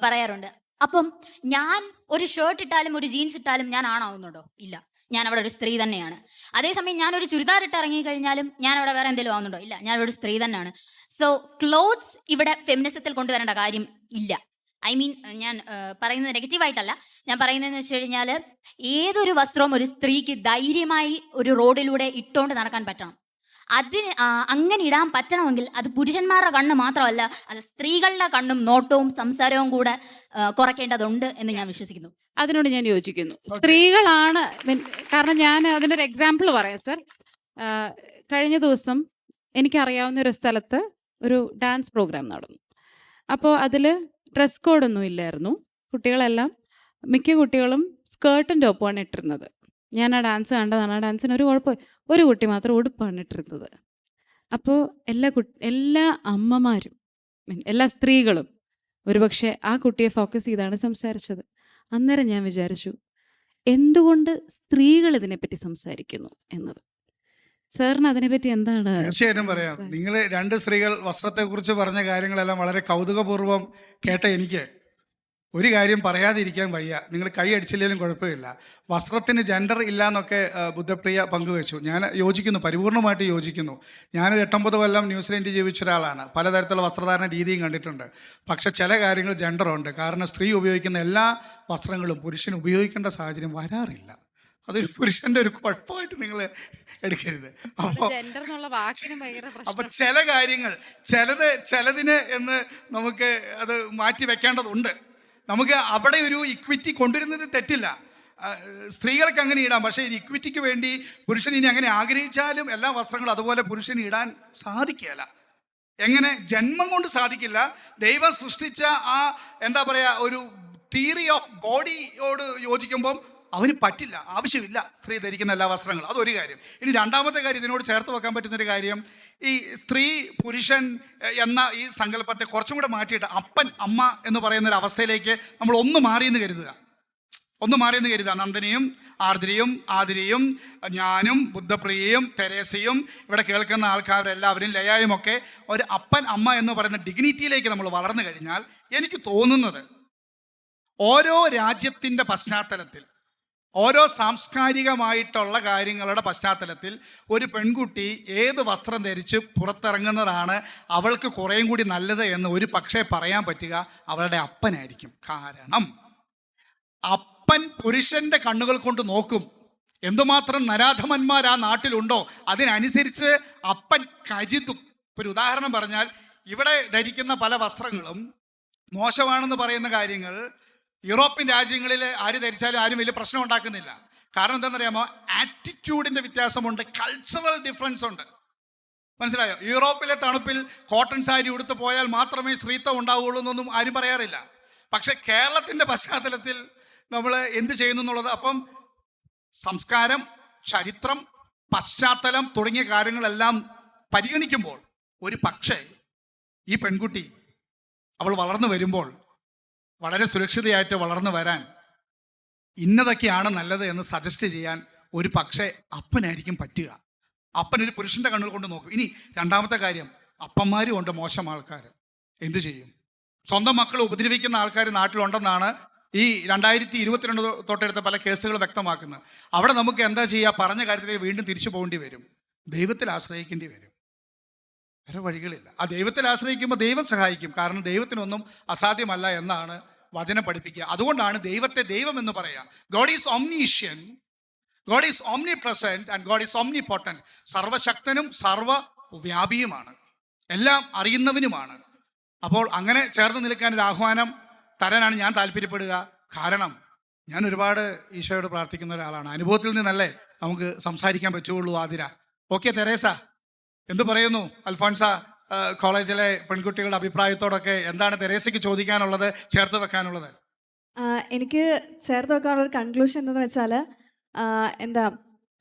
[SPEAKER 7] പറയാറുണ്ട്. അപ്പം ഞാൻ ഒരു ഷർട്ട് ഇട്ടാലും ഒരു ജീൻസ് ഇട്ടാലും ഞാൻ ആണാവുന്നുണ്ടോ ഇല്ല. ഞാൻ അവിടെ ഒരു സ്ത്രീ തന്നെയാണ്. അതേസമയം ഞാൻ ഒരു ചുരിദാർ ഇട്ട് ഇറങ്ങി കഴിഞ്ഞാലും ഞാൻ അവിടെ വേറെ എന്തെങ്കിലും ആവുന്നുണ്ടോ? ഇല്ല. ഞാൻ ഒരു സ്ത്രീ തന്നെയാണ്. സോ ക്ലോത്ത്സ് ഇവിടെ ഫെമിനിസത്തിൽ കൊണ്ടുവരേണ്ട കാര്യം ഇല്ല. ഐ മീൻ ഞാൻ പറയുന്നത് നെഗറ്റീവായിട്ടല്ല ഞാൻ പറയുന്നതെന്ന് വെച്ച് കഴിഞ്ഞാൽ ഏതൊരു വസ്ത്രവും ഒരു സ്ത്രീക്ക് ധൈര്യമായി ഒരു റോഡിലൂടെ ഇട്ടുകൊണ്ട് നടക്കാൻ പറ്റണം. അതിന് അങ്ങനെ ഇടാൻ പറ്റണമെങ്കിൽ അത് പുരുഷന്മാരുടെ കണ്ണ് മാത്രമല്ല അത് സ്ത്രീകളുടെ കണ്ണും നോട്ടവും സംസാരവും കൂടെ കുറയ്ക്കേണ്ടതുണ്ട് എന്ന് ഞാൻ വിശ്വസിക്കുന്നു.
[SPEAKER 5] അതിനോട് ഞാൻ യോജിക്കുന്നു. സ്ത്രീകളാണ് കാരണം ഞാൻ അതിനൊരു എക്സാമ്പിൾ പറയാം സർ കഴിഞ്ഞ ദിവസം എനിക്കറിയാവുന്ന ഒരു സ്ഥലത്ത് ഒരു ഡാൻസ് പ്രോഗ്രാം നടന്നു. അപ്പോൾ അതിൽ ഡ്രസ് കോഡൊന്നും ഇല്ലായിരുന്നു. കുട്ടികളെല്ലാം മിക്ക കുട്ടികളും സ്കേർട്ടും ടോപ്പുമാണ് ഇട്ടിരുന്നത്. ഞാൻ ആ ഡാൻസ് കണ്ടതാണ്. ആ ഡാൻസിന് ഒരു കുഴപ്പം ഒരു കുട്ടി മാത്രം ഉടുപ്പാണ് ഇട്ടിരുന്നത് അപ്പോൾ എല്ലാ കുട്ടി എല്ലാ അമ്മമാരും മീൻ എല്ലാ സ്ത്രീകളും ഒരുപക്ഷെ ആ കുട്ടിയെ ഫോക്കസ് ചെയ്താണ് സംസാരിച്ചത്. അന്നേരം ഞാൻ വിചാരിച്ചു എന്തുകൊണ്ട് സ്ത്രീകൾ ഇതിനെപ്പറ്റി സംസാരിക്കുന്നു എന്നത്? സാറിന് അതിനെപ്പറ്റി എന്താണ്
[SPEAKER 3] തീർച്ചയായിട്ടും പറയാം. നിങ്ങൾ രണ്ട് സ്ത്രീകൾ വസ്ത്രത്തെക്കുറിച്ച് പറഞ്ഞ കാര്യങ്ങളെല്ലാം വളരെ കൗതുകപൂർവം കേട്ട എനിക്ക്. ഒരു കാര്യം പറയാതിരിക്കാൻ വയ്യ. നിങ്ങൾ കൈ അടിച്ചില്ലെങ്കിലും കുഴപ്പമില്ല. വസ്ത്രത്തിന് ജെൻഡർ ഇല്ല എന്നൊക്കെ ബുദ്ധപ്രിയ പങ്കുവച്ചു. ഞാൻ യോജിക്കുന്നു പരിപൂർണമായിട്ട് യോജിക്കുന്നു. ഞാനൊരു എട്ടൊമ്പത് കൊല്ലം ന്യൂസിലൻഡിൽ ജീവിച്ച ഒരാളാണ്. പലതരത്തിലുള്ള വസ്ത്രധാരണ രീതിയും കണ്ടിട്ടുണ്ട്. പക്ഷേ ചില കാര്യങ്ങൾ ജെൻഡറുണ്ട് കാരണം സ്ത്രീ ഉപയോഗിക്കുന്ന എല്ലാ വസ്ത്രങ്ങളും പുരുഷൻ ഉപയോഗിക്കേണ്ട സാഹചര്യം വരാറില്ല. അതൊരു പുരുഷന്റെ ഒരു കുഴപ്പമായിട്ട് നിങ്ങൾ എടുക്കരുത്. അപ്പോൾ അപ്പൊ ചില കാര്യങ്ങൾ ചിലത് ചിലതിന് എന്ന് നമുക്ക് അത് മാറ്റി വെക്കേണ്ടതുണ്ട്. നമുക്ക് അവിടെ ഒരു ഇക്വിറ്റി കൊണ്ടുവരുന്നത് തെറ്റില്ല. സ്ത്രീകൾക്ക് അങ്ങനെ ഇടാം. പക്ഷേ ഈ ഇക്വിറ്റിക്ക് വേണ്ടി പുരുഷൻ ഇനി അങ്ങനെ ആഗ്രഹിച്ചാലും എല്ലാ വസ്ത്രങ്ങളും അതുപോലെ പുരുഷന് ഇടാൻ സാധിക്കുകയില്ല. എങ്ങനെ? ജന്മം കൊണ്ട് സാധിക്കില്ല. ദൈവം സൃഷ്ടിച്ച ആ എന്താ പറയുക ഒരു തിയറി ഓഫ് ബോഡിയോട് യോജിക്കുമ്പം അവന് പറ്റില്ല. ആവശ്യമില്ല സ്ത്രീ ധരിക്കുന്ന എല്ലാ വസ്ത്രങ്ങളും. അതൊരു കാര്യം. ഇനി രണ്ടാമത്തെ കാര്യം ഇതിനോട് ചേർത്ത് വെക്കാൻ പറ്റുന്നൊരു കാര്യം ഈ സ്ത്രീ പുരുഷൻ എന്ന ഈ സങ്കല്പത്തെ കുറച്ചും കൂടെ മാറ്റിയിട്ട് അപ്പൻ അമ്മ എന്ന് പറയുന്ന ഒരു അവസ്ഥയിലേക്ക് നമ്മൾ ഒന്ന് മാറിയെന്ന് കരുതുക. ഒന്ന് മാറിയെന്ന് കരുതുക. നന്ദിനിയും ആർദ്രിയും ആതിരിയും ഞാനും ബുദ്ധപ്രിയയും തെരേസയും ഇവിടെ കേൾക്കുന്ന ആൾക്കാരെല്ലാവരും ലയായും ഒക്കെ ഒരു അപ്പൻ അമ്മ എന്ന് പറയുന്ന ഡിഗ്നിറ്റിയിലേക്ക് നമ്മൾ വളർന്നു കഴിഞ്ഞാൽ എനിക്ക് തോന്നുന്നത് ഓരോ രാജ്യത്തിന്റെ പശ്ചാത്തലത്തിൽ ഓരോ സാംസ്കാരികമായിട്ടുള്ള കാര്യങ്ങളുടെ പശ്ചാത്തലത്തിൽ ഒരു പെൺകുട്ടി ഏത് വസ്ത്രം ധരിച്ച് പുറത്തിറങ്ങുന്നതാണ് അവൾക്ക് കുറേയും കൂടി നല്ലത് എന്ന് ഒരു പക്ഷേ പറയാൻ പറ്റുക അവളുടെ അപ്പനായിരിക്കും. കാരണം അപ്പൻ പുരുഷന്റെ കണ്ണുകൾ കൊണ്ട് നോക്കും. എന്തുമാത്രം നരാധമന്മാർ ആ നാട്ടിലുണ്ടോ? അതിനനുസരിച്ച് അപ്പൻ കരുതും. ഒരു ഉദാഹരണം പറഞ്ഞാൽ ഇവിടെ ധരിക്കുന്ന പല വസ്ത്രങ്ങളും മോശമാണെന്ന് പറയുന്ന കാര്യങ്ങൾ യൂറോപ്യൻ രാജ്യങ്ങളിൽ ആര് ധരിച്ചാലും ആരും വലിയ പ്രശ്നം ഉണ്ടാക്കുന്നില്ല. കാരണം എന്താണെന്നറിയാമോ? ആറ്റിറ്റ്യൂഡിന്റെ വ്യത്യാസമുണ്ട്. കൾച്ചറൽ ഡിഫറൻസ് ഉണ്ട്. മനസ്സിലായോ? യൂറോപ്പിലെ തണുപ്പിൽ കോട്ടൺ സാരി ഉടുത്ത് പോയാൽ മാത്രമേ സ്ത്രീത്വം ഉണ്ടാവുകയുള്ളൂ എന്നൊന്നും ആരും പറയാറില്ല. പക്ഷെ കേരളത്തിന്റെ പശ്ചാത്തലത്തിൽ നമ്മൾ എന്ത് ചെയ്യുന്നു എന്നുള്ളത്? അപ്പം സംസ്കാരം ചരിത്രം പശ്ചാത്തലം തുടങ്ങിയ കാര്യങ്ങളെല്ലാം പരിഗണിക്കുമ്പോൾ ഒരു പക്ഷേ ഈ പെൺകുട്ടി അവൾ വളർന്നു വരുമ്പോൾ വളരെ സുരക്ഷിതയായിട്ട് വളർന്നു വരാൻ ഇന്നതൊക്കെയാണ് നല്ലത് എന്ന് സജസ്റ്റ് ചെയ്യാൻ ഒരു പക്ഷേ അപ്പനായിരിക്കും പറ്റുക. അപ്പൻ ഒരു പുരുഷന്റെ കണ്ണുകൾ കൊണ്ട് നോക്കും. ഇനി രണ്ടാമത്തെ കാര്യം അപ്പന്മാരും ഉണ്ട് മോശം ആൾക്കാർ. എന്തു ചെയ്യും? സ്വന്തം മക്കളെ ഉപദ്രവിക്കുന്ന ആൾക്കാർ നാട്ടിലുണ്ടെന്നാണ് ഈ രണ്ടായിരത്തി ഇരുപത്തിരണ്ട് തൊട്ടടുത്ത പല കേസുകൾ വ്യക്തമാക്കുന്നത്. അവിടെ നമുക്ക് എന്താ ചെയ്യുക പറഞ്ഞ കാര്യത്തിലേക്ക് വീണ്ടും തിരിച്ചു പോകേണ്ടി വരും. ദൈവത്തിൽ ആശ്രയിക്കേണ്ടി വരും. വേറെ വഴികളില്ല. ആ ദൈവത്തിൽ ആശ്രയിക്കുമ്പോൾ ദൈവം സഹായിക്കും. കാരണം ദൈവത്തിനൊന്നും അസാധ്യമല്ല എന്നാണ് വചനം പഠിപ്പിക്കുക. അതുകൊണ്ടാണ് ദൈവത്തെ ദൈവം എന്ന് പറയുക God is omniscient God is omnipresent and God is omnipotent സർവശക്തനും സർവ വ്യാപിയുമാണ് എല്ലാം അറിയുന്നവനുമാണ്. അപ്പോൾ അങ്ങനെ ചേർന്ന് നിൽക്കാൻ ഒരു ആഹ്വാനം തരാനാണ് ഞാൻ താല്പര്യപ്പെടുക. കാരണം ഞാൻ ഒരുപാട് ഈശോയോട് പ്രാർത്ഥിക്കുന്ന ഒരാളാണ്. അനുഭവത്തിൽ നിന്നല്ലേ നമുക്ക് സംസാരിക്കാൻ പറ്റുള്ളൂ ആതിര. Okay Teresa. എന്ത് പറയുന്നു അൽഫോൻസ കോളേജിലെ പെൺകുട്ടികളുടെ അഭിപ്രായത്തോടൊക്കെ എന്താണ് തെരേസയ്ക്ക് ചോദിക്കാനുള്ളത് ചേർത്ത് വെക്കാനുള്ളത്?
[SPEAKER 8] എനിക്ക് ചേർത്ത് വെക്കാനുള്ള കൺക്ലൂഷൻ എന്തെന്ന് വെച്ചാൽ എന്താ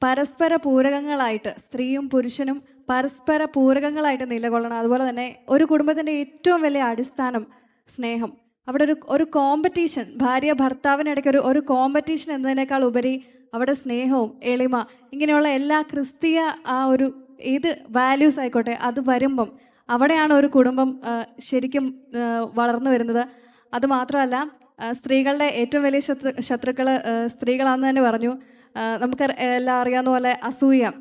[SPEAKER 8] പരസ്പര പൂരകങ്ങളായിട്ട് സ്ത്രീയും പുരുഷനും പരസ്പര പൂരകങ്ങളായിട്ട് നിലകൊള്ളണം. അതുപോലെ തന്നെ ഒരു കുടുംബത്തിന്റെ ഏറ്റവും വലിയ അടിസ്ഥാനം സ്നേഹം. അവിടെ ഒരു ഒരു കോമ്പറ്റീഷൻ ഭാര്യ ഭർത്താവിനിടയ്ക്ക് ഒരു ഒരു കോമ്പറ്റീഷൻ എന്നതിനേക്കാൾ ഉപരി അവിടെ സ്നേഹവും എളിമ ഇങ്ങനെയുള്ള എല്ലാ ക്രിസ്തീയ ആ ഒരു ഏത് വാല്യൂസ് ആയിക്കോട്ടെ അത് വരുമ്പം അവിടെയാണ് ഒരു കുടുംബം ശരിക്കും വളർന്നു വരുന്നത്. അതുമാത്രമല്ല സ്ത്രീകളുടെ ഏറ്റവും വലിയ ശത്രു ശത്രുക്കൾ സ്ത്രീകളാണെന്ന് തന്നെ പറഞ്ഞു. നമുക്ക് എല്ലാം അറിയാവുന്ന പോലെ അസൂയ.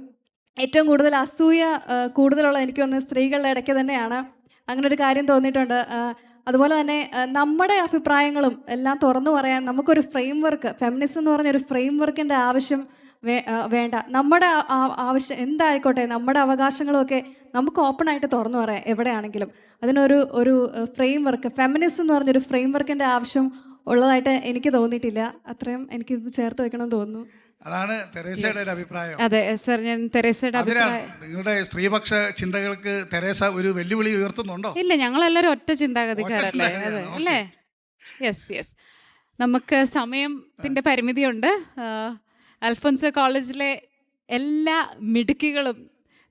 [SPEAKER 8] ഏറ്റവും കൂടുതൽ അസൂയ കൂടുതലുള്ള എനിക്ക് തോന്നുന്നത് സ്ത്രീകളുടെ ഇടയ്ക്ക് തന്നെയാണ്. അങ്ങനെ ഒരു കാര്യം തോന്നിയിട്ടുണ്ട്. അതുപോലെ തന്നെ നമ്മുടെ അഭിപ്രായങ്ങളും എല്ലാം തുറന്നു പറയാൻ നമുക്കൊരു ഫ്രെയിം വർക്ക് ഫെമിനിസം എന്ന് പറഞ്ഞ ഒരു ഫ്രെയിം വർക്കിന്റെ ആവശ്യം വേണ്ട. നമ്മുടെ ആവശ്യം എന്തായിക്കോട്ടെ നമ്മുടെ അവകാശങ്ങളൊക്കെ നമുക്ക് ഓപ്പൺ ആയിട്ട് തുറന്നു പറയാം എവിടെയാണെങ്കിലും. അതിനൊരു ഒരു ഫ്രെയിം വർക്ക് ഫെമിനിസം എന്ന് പറഞ്ഞൊരു ഫ്രെയിം വർക്കിന്റെ ആവശ്യം ഉള്ളതായിട്ട് എനിക്ക് തോന്നിയിട്ടില്ല. അത്രയും എനിക്ക് ഇത് ചേർത്ത് വെക്കണം തോന്നുന്നു.
[SPEAKER 3] അതാണ് തെരേസയുടെ ഒരു അഭിപ്രായം.
[SPEAKER 5] അതെ സർ ഞാൻ തെരേസയുടെ അഭിപ്രായം
[SPEAKER 3] നിങ്ങളുടെ സ്ത്രീപക്ഷ ചിന്തകൾക്ക് തെരേസ ഒരു വെല്ലുവിളി ഉയർത്തുന്നുണ്ടോ?
[SPEAKER 5] ഇല്ല ഞങ്ങളെല്ലാവരും ഒറ്റ ചിന്താഗതിക്കാരല്ലേ? അല്ലേ? യെസ് യെസ് നമുക്ക് സമയത്തിന്റെ പരിമിതിയുണ്ട്. അൽഫോൻസോ കോളേജിലെ എല്ലാ മിടുക്കികളും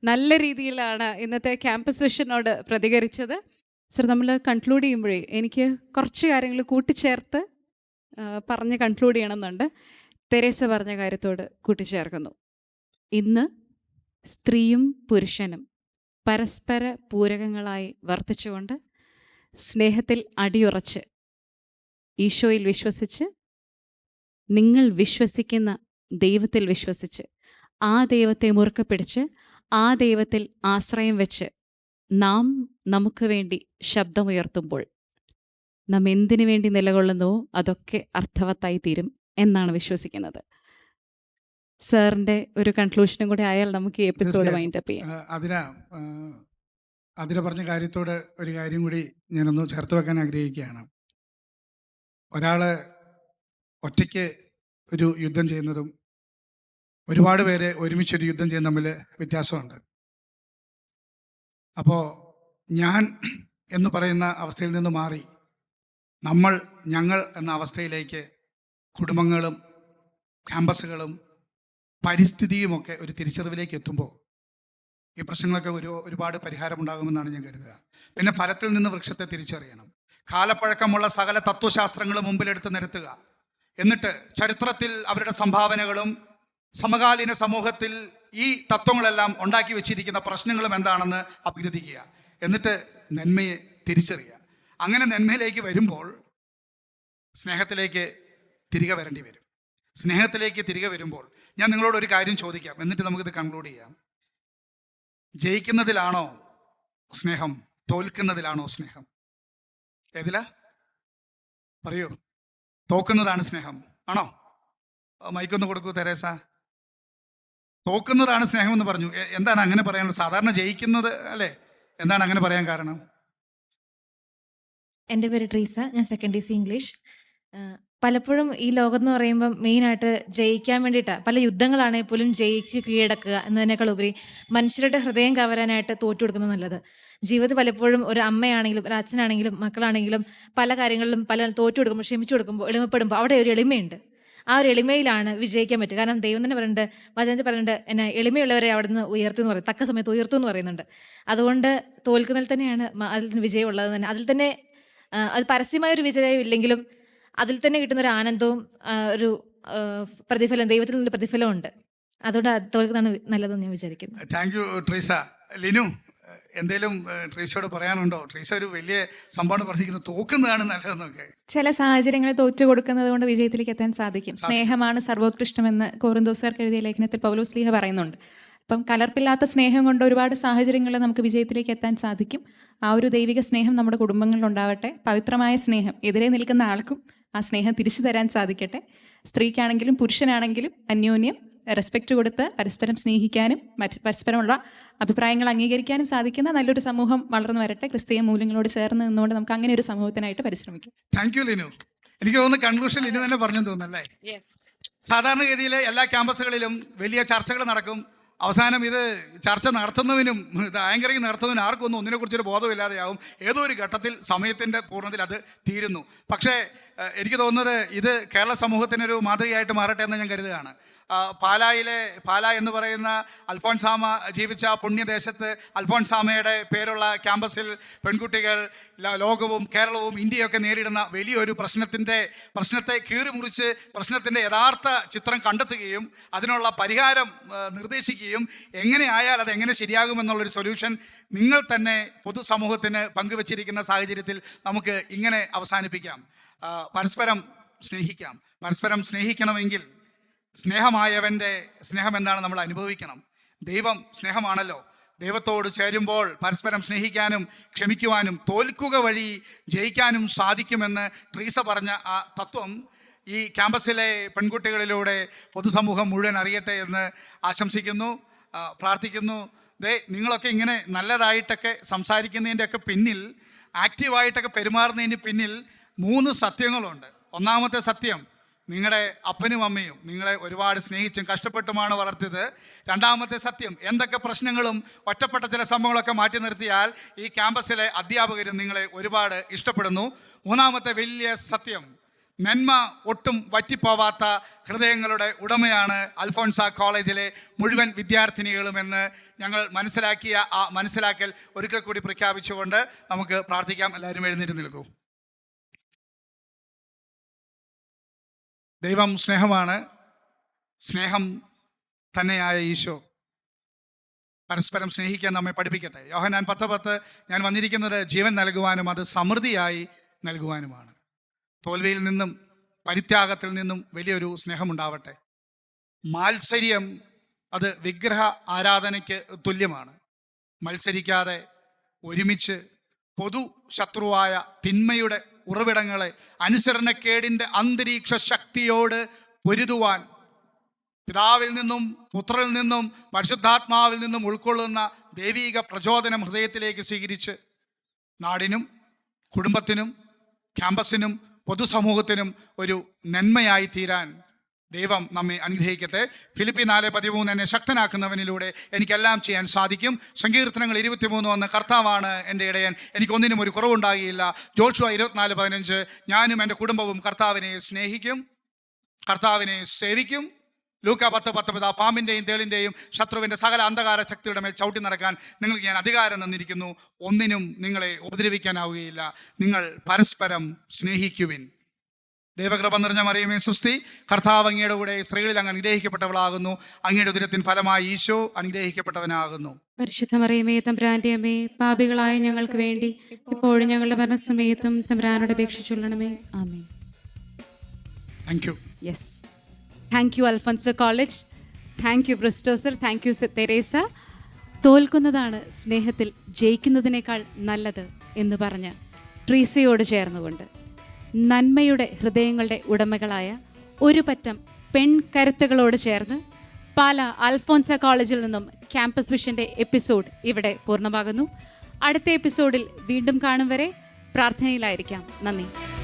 [SPEAKER 5] നല്ല രീതിയിലാണ് ഇന്നത്തെ ക്യാമ്പസ് വിഷനോട് പ്രതികരിച്ചത്. സർ നമ്മൾ കൺക്ലൂഡ് ചെയ്യുമ്പോഴേ എനിക്ക് കുറച്ച് കാര്യങ്ങൾ കൂട്ടിച്ചേർത്ത് പറഞ്ഞ് കൺക്ലൂഡ് ചെയ്യണമെന്നുണ്ട്. തെരേസ പറഞ്ഞ കാര്യത്തോട് കൂട്ടിച്ചേർക്കുന്നു. ഇന്ന് സ്ത്രീയും പുരുഷനും പരസ്പര പൂരകങ്ങളായി വർത്തിച്ചുകൊണ്ട് സ്നേഹത്തിൽ അടിയുറച്ച് ഈശോയിൽ വിശ്വസിച്ച് നിങ്ങൾ വിശ്വസിക്കുന്ന ദൈവത്തിൽ വിശ്വസിച്ച് ആ ദൈവത്തെ മുറുക്കെ പിടിച്ച് ആ ദൈവത്തിൽ ആശ്രയം വെച്ച് നാം നമുക്ക് വേണ്ടി ശബ്ദമുയർത്തുമ്പോൾ നാം എന്തിനു വേണ്ടി നിലകൊള്ളുന്നുവോ അതൊക്കെ അർത്ഥവത്തായി തീരും എന്നാണ് വിശ്വസിക്കുന്നത്. സാറിന്റെ ഒരു കൺക്ലൂഷനും കൂടെ ആയാൽ നമുക്ക് ഈ എപ്പിസോഡ്
[SPEAKER 3] മൈൻഡ്
[SPEAKER 5] വൈൻഡ് അപ്പ് ചെയ്യാം.
[SPEAKER 3] ആ, അതിന് പറഞ്ഞ കാര്യത്തോട് ഒരു കാര്യം കൂടി ഞാനൊന്ന് ചേർത്ത് വെക്കാൻ ആഗ്രഹിക്കുകയാണ്. ഒരാൾ ഒറ്റയ്ക്ക് ഒരു യുദ്ധം ചെയ്യുന്നതും ഒരുപാട് പേര് ഒരുമിച്ചൊരു യുദ്ധം ചെയ്യുന്ന തമ്മിൽ വ്യത്യാസമുണ്ട്. അപ്പോൾ ഞാൻ എന്ന് പറയുന്ന അവസ്ഥയിൽ നിന്ന് മാറി നമ്മൾ ഞങ്ങൾ എന്ന അവസ്ഥയിലേക്ക് കുടുംബങ്ങളും ക്യാമ്പസുകളും പരിസ്ഥിതിയുമൊക്കെ ഒരു തിരിച്ചറിവിലേക്ക് എത്തുമ്പോൾ ഈ പ്രശ്നങ്ങളൊക്കെ ഒരു ഒരുപാട് പരിഹാരമുണ്ടാകുമെന്നാണ് ഞാൻ കരുതുക. പിന്നെ ഫലത്തിൽ നിന്ന് വൃക്ഷത്തെ തിരിച്ചറിയണം. കാലപ്പഴക്കമുള്ള സകല തത്വശാസ്ത്രങ്ങൾ മുമ്പിലെടുത്ത് നിരത്തുക. എന്നിട്ട് ചരിത്രത്തിൽ അവരുടെ സംഭാവനകളും സമകാലീന സമൂഹത്തിൽ ഈ തത്വങ്ങളെല്ലാം ഉണ്ടാക്കി വെച്ചിരിക്കുന്ന പ്രശ്നങ്ങളും എന്താണെന്ന് അഭിനന്ദിക്കുക. എന്നിട്ട് നന്മയെ തിരിച്ചറിയുക. അങ്ങനെ നന്മയിലേക്ക് വരുമ്പോൾ സ്നേഹത്തിലേക്ക് തിരികെ വരേണ്ടി വരും. സ്നേഹത്തിലേക്ക് തിരികെ വരുമ്പോൾ ഞാൻ നിങ്ങളോട് ഒരു കാര്യം ചോദിക്കാം. എന്നിട്ട് നമുക്കിത് കൺക്ലൂഡ് ചെയ്യാം. ജയിക്കുന്നതിലാണോ സ്നേഹം? തോൽക്കുന്നതിലാണോ സ്നേഹം? ഏതിലാ? പറയൂ. തോക്കുന്നതാണ് സ്നേഹം. ആണോ? മൈക്കൊന്ന് കൊടുക്കൂ തെരേസ. തോക്കുന്നതാണ് സ്നേഹം എന്ന് പറഞ്ഞു. എന്താണ് അങ്ങനെ പറയാനുള്ളത് സാധാരണ ജയിക്കുന്നത് അല്ലേ? എന്താണ് അങ്ങനെ പറയാൻ കാരണം?
[SPEAKER 9] എന്റെ പേര് ട്രീസ. ഞാൻ സെക്കൻഡ് ഡി സി ഇംഗ്ലീഷ് പലപ്പോഴും ഈ ലോകം എന്ന് പറയുമ്പം മെയിനായിട്ട് ജയിക്കാൻ വേണ്ടിയിട്ടാണ് പല യുദ്ധങ്ങളാണെങ്കിൽ പോലും ജയിച്ച് കീഴടക്കുക എന്നതിനേക്കാൾ ഉപരി മനുഷ്യരുടെ ഹൃദയം കവരാനായിട്ട് തോറ്റു കൊടുക്കുന്നത് നല്ലത്. ജീവിതത്തിൽ പലപ്പോഴും ഒരു അമ്മയാണെങ്കിലും ഒരു അച്ഛനാണെങ്കിലും മക്കളാണെങ്കിലും പല കാര്യങ്ങളിലും പല തോറ്റു കൊടുക്കുമ്പോൾ ക്ഷമിച്ചു കൊടുക്കുമ്പോൾ എളിമപ്പെടുമ്പോൾ അവിടെ ഒരു എളിമയുണ്ട്. ആ ഒരു എളിമയിലാണ് വിജയിക്കാൻ പറ്റുക. കാരണം ദൈവം തന്നെ പറയുന്നുണ്ട് വചനത്തിൽ പറയുന്നുണ്ട് എന്നെ എളിമയുള്ളവരെ അവിടെ നിന്ന് ഉയർത്തി എന്ന് പറയും. തക്ക സമയത്ത് ഉയർത്തു എന്ന് പറയുന്നുണ്ട്. അതുകൊണ്ട് തോൽക്കുന്നതിൽ തന്നെയാണ് അതിൽ വിജയം ഉള്ളത് തന്നെ. അതിൽ തന്നെ അത് പരസ്യമായ ഒരു വിജയം ഇല്ലെങ്കിലും അതിൽ തന്നെ കിട്ടുന്ന ഒരു ആനന്ദവും ഒരു പ്രതിഫലം ദൈവത്തിൽ നിന്നുള്ള പ്രതിഫലവും ഉണ്ട് അതുകൊണ്ട് അത് തോൽക്കുന്നതാണ് നല്ലതെന്ന് ഞാൻ വിചാരിക്കുന്നു.
[SPEAKER 3] Thank you Treesa. ലിനു എന്തേലും ട്രീസയോട് പറയാനുണ്ടോ? ട്രീസ ഒരു വലിയ സംഭവമാണ് പറഞ്ഞിരിക്കുന്നത്. തോക്കുന്നതാണ് നല്ലതെന്നൊക്കെ.
[SPEAKER 2] ചില സാഹചര്യങ്ങളിൽ തോറ്റു കൊടുക്കുന്നത് കൊണ്ട് വിജയത്തിലേക്ക് എത്താൻ സാധിക്കും. സ്നേഹമാണ് സർവോത്കൃഷ്ടമെന്ന് കോറിന്തോസുകാർക്ക് എഴുതിയ ലേഖനത്തിൽ പൗലോസ് ലീഹ പറയുന്നുണ്ട്. അപ്പം കലർപ്പില്ലാത്ത സ്നേഹം കൊണ്ട് ഒരുപാട് സാഹചര്യങ്ങളിൽ നമുക്ക് വിജയത്തിലേക്ക് എത്താൻ സാധിക്കും. ആ ഒരു ദൈവിക സ്നേഹം നമ്മുടെ കുടുംബങ്ങളിൽ ഉണ്ടാവട്ടെ പവിത്രമായ സ്നേഹം. എതിരെ നിൽക്കുന്ന ആൾക്കും ആ സ്നേഹം തിരിച്ചു തരാൻ സാധിക്കട്ടെ. സ്ത്രീക്കാണെങ്കിലും പുരുഷനാണെങ്കിലും അന്യോന്യം റെസ്പെക്റ്റ് കൊടുത്ത് പരസ്പരം സ്നേഹിക്കാനും മറ്റ് പരസ്പരമുള്ള അഭിപ്രായങ്ങൾ അംഗീകരിക്കാനും സാധിക്കുന്ന നല്ലൊരു സമൂഹം വളർന്നു വരട്ടെ. ക്രിസ്തീയ മൂല്യങ്ങളോട് ചേർന്ന് നിന്നുകൊണ്ട് നമുക്ക് അങ്ങനെ ഒരു സമൂഹത്തിനായിട്ട് പരിശ്രമിക്കാം.
[SPEAKER 3] താങ്ക് യു ലിനു എനിക്ക് തോന്നുന്നു കൺക്ലൂഷൻ ഇനി തന്നെ പറഞ്ഞു തോന്നുന്നു തോന്നുന്നല്ലേ സാധാരണഗതിയിൽ എല്ലാ ക്യാമ്പസുകളിലും വലിയ ചർച്ചകൾ നടക്കും. അവസാനം ഇത് ചർച്ച നടത്തുന്നതിനും ഇത് ആങ്കറിങ് ആർക്കും ഒന്നും ഒന്നിനെക്കുറിച്ചൊരു ബോധമില്ലാതെയാവും. ഏതോ ഒരു ഘട്ടത്തിൽ സമയത്തിന്റെ പൂർണത്തിൽ അത് തീരുന്നു. പക്ഷേ എനിക്ക് തോന്നുന്നത് ഇത് കേരള സമൂഹത്തിനൊരു മാതൃകയായിട്ട് മാറട്ടെ എന്ന് ഞാൻ കരുതുകയാണ്. പാലായിലെ പാല എന്ന് പറയുന്ന അൽഫോൺസാമ ജീവിച്ച പുണ്യദേശത്ത് അൽഫോൺസാമയുടെ പേരുള്ള ക്യാമ്പസിൽ പെൺകുട്ടികൾ ലോകവും കേരളവും ഇന്ത്യയൊക്കെ നേരിടുന്ന വലിയൊരു പ്രശ്നത്തിന്റെ പ്രശ്നത്തെ കീറിമുറിച്ച് പ്രശ്നത്തിന്റെ യഥാർത്ഥ ചിത്രം കണ്ടെത്തുകയും അതിനുള്ള പരിഹാരം നിർദ്ദേശിക്കുകയും എങ്ങനെയായാൽ അത് എങ്ങനെ ശരിയാകുമെന്നുള്ളൊരു സൊല്യൂഷൻ നിങ്ങൾ തന്നെ പൊതുസമൂഹത്തിന് പങ്കുവച്ചിരിക്കുന്ന സാഹചര്യത്തിൽ നമുക്ക് ഇങ്ങനെ അവസാനിപ്പിക്കാം. പരസ്പരം സ്നേഹിക്കാം. പരസ്പരം സ്നേഹിക്കണമെങ്കിൽ സ്നേഹമായവന്റെ സ്നേഹം എന്താണ് നമ്മൾ അനുഭവിക്കണം? ദൈവം സ്നേഹമാണല്ലോ. ദൈവത്തോട് ചേരുമ്പോൾ പരസ്പരം സ്നേഹിക്കാനും ക്ഷമിക്കുവാനും തോൽക്കുക വഴി ജയിക്കാനും സാധിക്കുമെന്ന് ട്രീസ പറഞ്ഞ ആ തത്വം ഈ ക്യാമ്പസിലെ പെൺകുട്ടികളിലൂടെ പൊതുസമൂഹം മുഴുവൻ അറിയട്ടെ എന്ന് ആശംസിക്കുന്നു പ്രാർത്ഥിക്കുന്നു. ദേ നിങ്ങളൊക്കെ ഇങ്ങനെ നല്ലതായിട്ടൊക്കെ സംസാരിക്കുന്നതിന്റെയൊക്കെ പിന്നിൽ ആക്റ്റീവായിട്ടൊക്കെ പെരുമാറുന്നതിന് പിന്നിൽ മൂന്ന് സത്യങ്ങളുണ്ട്. ഒന്നാമത്തെ സത്യം നിങ്ങളുടെ അപ്പനും അമ്മയും നിങ്ങളെ ഒരുപാട് സ്നേഹിച്ചും കഷ്ടപ്പെട്ടുമാണ് വളർത്തിയത്. രണ്ടാമത്തെ സത്യം എന്തൊക്കെ പ്രശ്നങ്ങളും ഒറ്റപ്പെട്ട ചില സംഭവങ്ങളൊക്കെ മാറ്റി നിർത്തിയാൽ ഈ ക്യാമ്പസിലെ അധ്യാപകരും നിങ്ങളെ ഒരുപാട് ഇഷ്ടപ്പെടുന്നു. മൂന്നാമത്തെ വലിയ സത്യം നന്മ ഒട്ടും വറ്റിപ്പോവാത്ത ഹൃദയങ്ങളുടെ ഉടമയാണ് അൽഫോൺസ കോളേജിലെ മുഴുവൻ വിദ്യാർത്ഥിനികളുമെന്ന് ഞങ്ങൾ മനസ്സിലാക്കിയ ആ മനസ്സിലാക്കൽ ഒരിക്കൽ കൂടി പ്രഖ്യാപിച്ചുകൊണ്ട് നമുക്ക് പ്രാർത്ഥിക്കാം. എല്ലാവരും എഴുന്നേറ്റ് നിൽക്കൂ. ദൈവം സ്നേഹമാണ്. സ്നേഹം തന്നെയായ ഈശോ പരസ്പരം സ്നേഹിക്കാൻ നമ്മെ പഠിപ്പിക്കട്ടെ. യോഹനാൻ പത്ത് പത്ത് ഞാൻ വന്നിരിക്കുന്നത് ജീവൻ നൽകുവാനും അത് സമൃദ്ധിയായി നൽകുവാനുമാണ്. തോൽവിയിൽ നിന്നും പരിത്യാഗത്തിൽ നിന്നും വലിയൊരു സ്നേഹമുണ്ടാവട്ടെ. മാത്സര്യം അത് വിഗ്രഹ ആരാധനയ്ക്ക് തുല്യമാണ്. മത്സരിക്കാതെ ഒരുമിച്ച് പൊതു ശത്രുവായ തിന്മയുടെ ഉറവിടങ്ങളെ അനുസരണക്കേടിന്റെ അന്തരീക്ഷ ശക്തിയോട് പൊരുതുവാൻ പിതാവിൽ നിന്നും പുത്രനിൽ നിന്നും പരിശുദ്ധാത്മാവിൽ നിന്നും ഉൾക്കൊള്ളുന്ന ദൈവീക പ്രചോദനം ഹൃദയത്തിലേക്ക് സ്വീകരിച്ച് നാടിനും കുടുംബത്തിനും ക്യാമ്പസിനും പൊതുസമൂഹത്തിനും ഒരു നന്മയായി തീരാൻ ദൈവം നമ്മെ അനുഗ്രഹിക്കട്ടെ. ഫിലിപ്പി നാല് പതിമൂന്ന് എന്നെ ശക്തനാക്കുന്നവനിലൂടെ എനിക്കെല്ലാം ചെയ്യാൻ സാധിക്കും. സങ്കീർത്തനങ്ങൾ ഇരുപത്തിമൂന്ന് വന്ന് കർത്താവാണ് എന്റെ ഇടയൻ. എനിക്കൊന്നിനും ഒരു കുറവുണ്ടാകിയില്ല. ജോഷുവ ഇരുപത്തിനാല് പതിനഞ്ച്. ഞാനും എന്റെ കുടുംബവും കർത്താവിനെ സ്നേഹിക്കും. കർത്താവിനെ സേവിക്കും. ലൂക്ക പത്ത് പത്തൊമ്പത്. ആ പാമ്പിന്റെയും തേളിന്റെയും ശത്രുവിന്റെ സകല അന്ധകാര ശക്തിയുടെ മേൽ ചവിട്ടി നടക്കാൻ നിങ്ങൾക്ക് ഞാൻ അധികാരം തന്നിരിക്കുന്നു. ഒന്നിനും നിങ്ങളെ ഉപദ്രവിക്കാനാവുകയില്ല. നിങ്ങൾ പരസ്പരം സ്നേഹിക്കുവിൻ. ദൈവകൃപ നിറഞ്ഞ മറിയമേ സുസ്തി കർത്താവ് അങ്ങയുടെ കൂടെ സ്ത്രീകളിൽ അങ്ങ് അനുഗ്രഹിക്കപ്പെട്ടവളാകുന്നു. അങ്ങയുടെ ഉദരത്തിൻ ഫലമായി ഈശോ അനുഗ്രഹിക്കപ്പെട്ടവനാകുന്നു.
[SPEAKER 5] പരിശുദ്ധ മറിയമേ തമ്പ്രാന്റെ അമ്മേ പാപികളായ ഞങ്ങൾക്ക് വേണ്ടി ഇപ്പോഴും ഞങ്ങളുടെ മരണസമയത്തും തമ്പ്രാനോട് അപേക്ഷിച്ചുള്ളണമേ ആമേ
[SPEAKER 3] thank you
[SPEAKER 5] yes thank you Alphonsa college thank you Bristo sir thank you Teresa തോൽക്കുന്നതാണ് സ്നേഹത്തിൽ ജയിക്കുന്നതിനേക്കാൾ നല്ലത് എന്ന് പറഞ്ഞ ട്രീസയോട് ചേർന്നുകൊണ്ട്. നന്മയുടെ ഹൃദയങ്ങളുടെ ഉടമകളായ ഒരു പറ്റം പെൺകരുത്തുകളോട് ചേർന്ന് പാല അൽഫോൻസ കോളേജിൽ നിന്നും ക്യാമ്പസ് വിഷന്റെ എപ്പിസോഡ് ഇവിടെ പൂർണമാകുന്നു. അടുത്ത എപ്പിസോഡിൽ വീണ്ടും കാണും വരെ പ്രാർത്ഥനയിലായിരിക്കാം. നന്ദി.